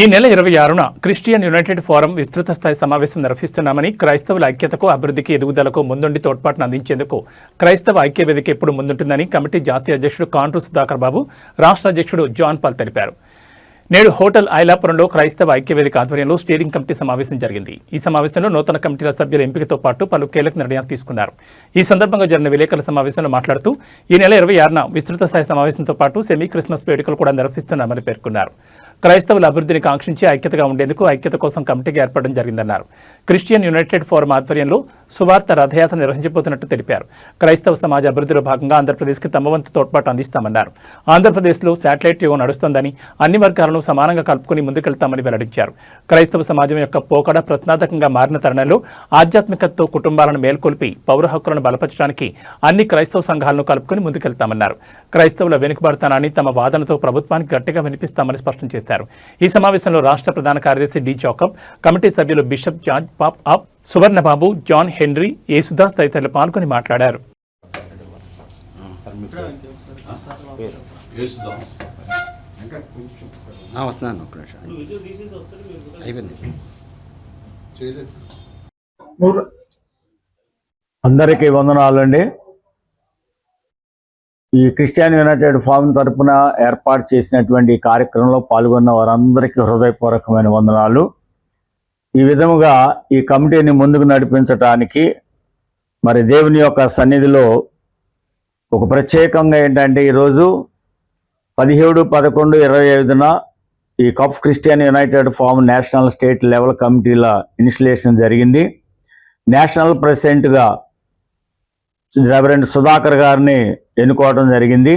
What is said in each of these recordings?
ఈ నెల ఇరవై ఆరున క్రిస్టియన్ యునైటెడ్ ఫోరం విస్తృత స్థాయి సమావేశం నిర్వహిస్తున్నామని క్రైస్తవుల ఐక్యతకు అభివృద్ధికి ఎదుగుదలకు ముందుండి తోడ్పాటును అందించేందుకు క్రైస్తవ ఐక్య వేదిక ఎప్పుడు ముందుంటుందని కమిటీ జాతీయ అధ్యక్షుడు కాండ్రు సుధాకర్ బాబు రాష్ట్ర అధ్యక్షుడు జాన్ పాల్ తెలిపారు. నేడు హోటల్ ఐలాపురంలో క్రైస్తవ ఐక్య వేదిక ఆధ్వర్యంలో స్టీరింగ్ కమిటీ సమావేశం జరిగింది. ఈ సమావేశంలో నూతన కమిటీల సభ్యుల ఎంపికతో పాటు పలు కీలక నిర్ణయాలు తీసుకున్నారు. ఈ సందర్భంగా జరిగిన విలేకరుల సమావేశంలో మాట్లాడుతూ ఈ నెల ఇరవై ఆరున విస్తృత స్థాయి సమావేశంతో పాటు సెమీ క్రిస్మస్ వేడుకలు కూడా నిర్వహిస్తున్నామని పేర్కొన్నారు. క్రైస్తవుల అభివృద్ధిని కాంక్షించి ఐక్యతగా ఉండేందుకు ఐక్యత కోసం కమిటీగా ఏర్పడడం జరిగిందన్నారు. క్రిస్టియన్ యునైటెడ్ ఫోరం ఆధ్వర్యంలో సువార్త రథయాత్ర నిర్వహించబోతున్నట్టు తెలిపారు. క్రైస్తవ సమాజ అభివృద్ధిలో భాగంగా ఆంధ్రప్రదేశ్కి తమ వంతు తోడ్పాటు అందిస్తామన్నారు. ఆంధ్రప్రదేశ్లో శాటిలైట్ యుగం నడుస్తోందని అన్ని వర్గాలను సమానంగా కలుపుకుని ముందుకెళ్తామని వెల్లడించారు. క్రైస్తవ సమాజం యొక్క పోకడ ప్రతినాధకంగా మారిన తరుణంలో ఆధ్యాత్మికతతో కుటుంబాలను మేల్కొల్పి పౌర హక్కులను బలపరచడానికి అన్ని క్రైస్తవ సంఘాలను కలుపుకుని ముందుకెళ్తామన్నారు. క్రైస్తవుల వెనుకబడతానని తమ వాదనతో ప్రభుత్వానికి గట్టిగా వినిపిస్తామని స్పష్టం చేశారు. ఈ సమావేశంలో రాష్ట్ర ప్రధాన కార్యదర్శి డి చౌకప్ కమిటీ సభ్యులు బిషప్ జార్జ్ పాప్ అప్ సువర్ణబాబు జాన్ హెన్రీ యేసుదాస్ తదితరులు పాల్గొని మాట్లాడారు. యేసుదాస్ ఆ, వస్తున్నాను ఒక్క నిమిషం. అయిపోయింది. అందరికీ వందనాలండి. ఈ క్రిస్టియన్ యునైటెడ్ ఫామ్ తరపున ఏర్పాటు చేసినటువంటి కార్యక్రమంలో పాల్గొన్న వారందరికీ హృదయపూర్వకమైన వందనాలు. ఈ విధముగా ఈ కమిటీని ముందుకు నడిపించటానికి మరి దేవుని యొక్క సన్నిధిలో ఒక ప్రత్యేకంగా ఏంటంటే ఈరోజు పదిహేడు పదకొండు ఇరవై ఐదున ఈ cough Christian United forum national state level కమిటీల ఇన్స్టలేషన్ జరిగింది. నేషనల్ ప్రెసిడెంట్గా రెవరెండ్ సుధాకర్ గారిని ఎన్నుకోవడం జరిగింది.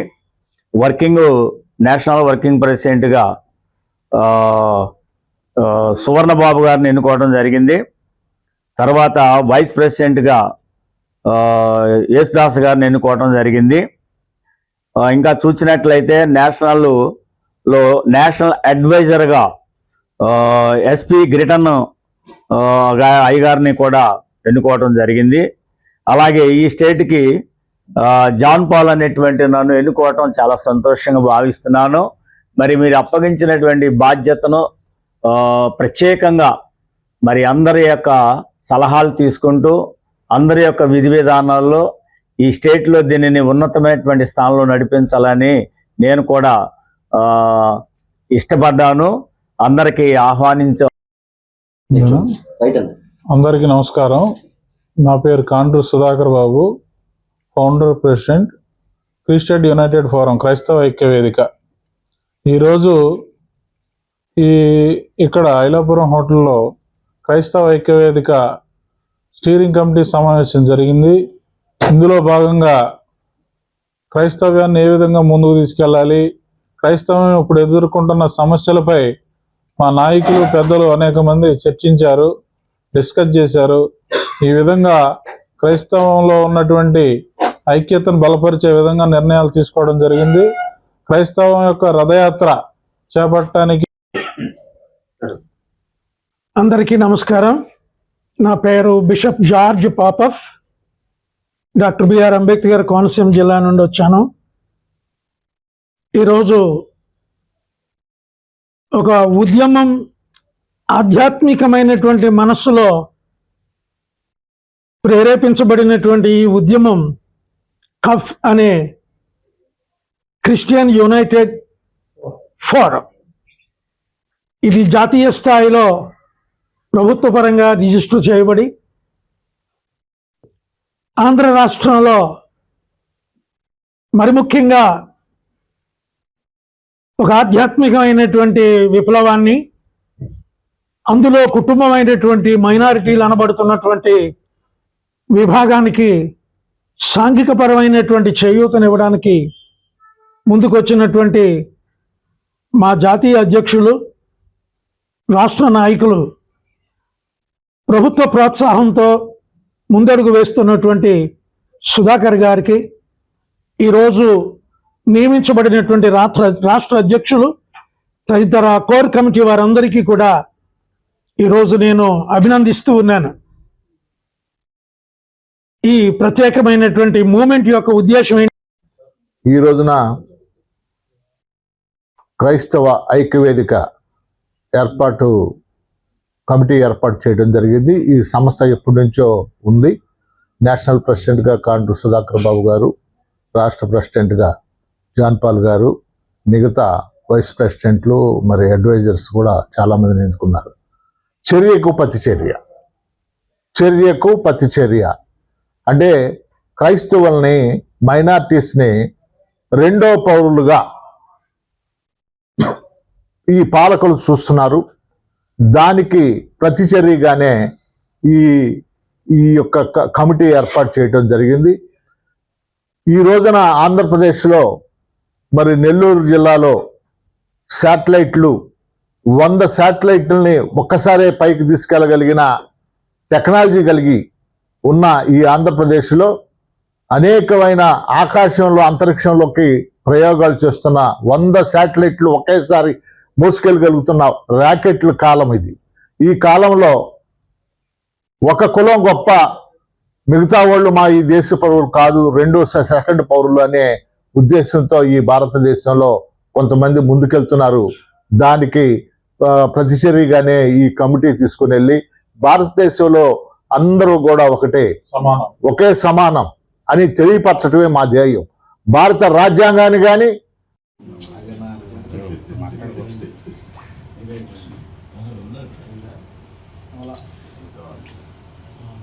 వర్కింగ్ నేషనల్ వర్కింగ్ ప్రెసిడెంట్గా సువర్ణబాబు గారిని ఎన్నుకోవడం జరిగింది. తర్వాత వైస్ ప్రెసిడెంట్గా యేసుదాస్ గారిని ఎన్నుకోవడం జరిగింది. ఇంకా చూసినట్లయితే నేషనల్లో నేషనల్ అడ్వైజర్గా ఎస్పి గ్రిటన్ అయ్యగారిని కూడా ఎన్నుకోవడం జరిగింది. అలాగే ఈ స్టేట్కి ఆ, జాన్ పాల్ అనేటువంటి నన్ను ఎన్నుకోవటం చాలా సంతోషంగా భావిస్తున్నాను. మరి మీరు అప్పగించినటువంటి బాధ్యతను ఆ, ప్రత్యేకంగా మరి అందరి యొక్క సలహాలు తీసుకుంటూ అందరి యొక్క విధి విధానాల్లో ఈ స్టేట్లో దీనిని ఉన్నతమైనటువంటి స్థానంలో నడిపించాలని నేను కూడా ఆ, ఇష్టపడ్డాను. అందరికీ ఆహ్వానించ అందరికీ నమస్కారం. నా పేరు Kandru Sudhakar Babu founder president Christian United forum క్రైస్తవ ఐక్య వేదిక. ఈరోజు ఈ ఇక్కడ ఐలాపురం హోటల్లో క్రైస్తవ ఐక్య వేదిక స్టీరింగ్ కమిటీ సమావేశం జరిగింది. ఇందులో భాగంగా క్రైస్తవ్యాన్ని ఏ విధంగా ముందుకు తీసుకెళ్ళాలి క్రైస్తవం ఇప్పుడు ఎదుర్కొంటున్న సమస్యలపై మా నాయకులు పెద్దలు అనేక మంది చర్చించారు డిస్కస్ చేశారు. ఈ విధంగా క్రైస్తవంలో ఉన్నటువంటి ఐక్యతను బలపరిచే విధంగా నిర్ణయాలు తీసుకోవడం జరిగింది. క్రైస్తవం యొక్క రథయాత్ర చేపట్టడానికి అందరికీ నమస్కారం. నా పేరు బిషప్ జార్జ్ పాపఫ్. డాక్టర్ బిఆర్ అంబేద్కర్ కోనసీమ జిల్లా నుండి వచ్చాను. ఈరోజు ఒక ఉద్యమం ఆధ్యాత్మికమైనటువంటి మనస్సులో ప్రేరేపించబడినటువంటి ఈ ఉద్యమం కఫ్ అనే క్రిస్టియన్ యునైటెడ్ ఫోరం. ఇది జాతీయ స్థాయిలో ప్రభుత్వపరంగా రిజిస్టర్ చేయబడి ఆంధ్ర రాష్ట్రంలో మరి ముఖ్యంగా ఒక ఆధ్యాత్మికమైనటువంటి విప్లవాన్ని అందులో కుటుంబమైనటువంటి మైనారిటీలు అనబడుతున్నటువంటి విభాగానికి సాంఘికపరమైనటువంటి చేయూతనివ్వడానికి ముందుకొచ్చినటువంటి మా జాతీయ అధ్యక్షులు రాష్ట్ర నాయకులు ప్రభుత్వ ప్రోత్సాహంతో ముందడుగు వేస్తున్నటువంటి సుధాకర్ గారికి ఈరోజు నియమించబడినటువంటి రాష్ట్ర రాష్ట్ర అధ్యక్షులు తదితర కోర్ కమిటీ వారందరికీ కూడా ఈరోజు నేను అభినందిస్తూ ఉన్నాను. ఈ ప్రత్యేకమైనటువంటి మూమెంట్ యొక్క ఉద్దేశం ఏంటి? ఈ రోజున క్రైస్తవ ఐక్యవేదిక ఏర్పాటు కమిటీ ఏర్పాటు చేయడం జరిగింది. ఈ సంస్థ ఎప్పటి నుంచో ఉంది. నేషనల్ ప్రెసిడెంట్గా కాండ్రు సుధాకర్ బాబు గారు రాష్ట్ర ప్రెసిడెంట్గా జాన్ పాల్ గారు మిగతా వైస్ ప్రెసిడెంట్లు మరి అడ్వైజర్స్ కూడా చాలామందిని ఎంచుకున్నారు చర్యకు ప్రతి చర్యకు ప్రతి అంటే క్రైస్తవుల్ని మైనార్టీస్ని రెండో పౌరులుగా ఈ పాలకులు చూస్తున్నారు. దానికి ప్రతిచర్యగానే ఈ ఈ యొక్క క- కమిటీ ఏర్పాటు చేయడం జరిగింది. ఈ రోజున ఆంధ్రప్రదేశ్లో మరి నెల్లూరు జిల్లాలో శాటిలైట్లు వంద శాటిలైట్లని ఒక్కసారే పైకి తీసుకెళ్ళగలిగిన టెక్నాలజీ కలిగి ఉన్న ఈ ఆంధ్రప్రదేశ్లో అనేకమైన ఆకాశంలో అంతరిక్షంలోకి ప్రయోగాలు చేస్తున్న వంద శాటిలైట్లు ఒకేసారి మోసుకెళ్ళగలుగుతున్న ర్యాకెట్ల కాలం ఇది. ఈ కాలంలో ఒక కులం గొప్ప మిగతా వాళ్ళు మా ఈ దేశ పౌరులు కాదు రెండో సె- సెకండ్ పౌరులు అనే ఉద్దేశంతో ఈ భారతదేశంలో కొంతమంది ముందుకెళ్తున్నారు. దానికి ప్రతిచర్యగానే ఈ కమిటీ తీసుకుని వెళ్ళి భారతదేశంలో అందరూ కూడా ఒకటే. సమానం. ఒకే సమానం అని తెలియపరచడమే మా ధ్యేయం. భారత రాజ్యాంగాన్ని కానీ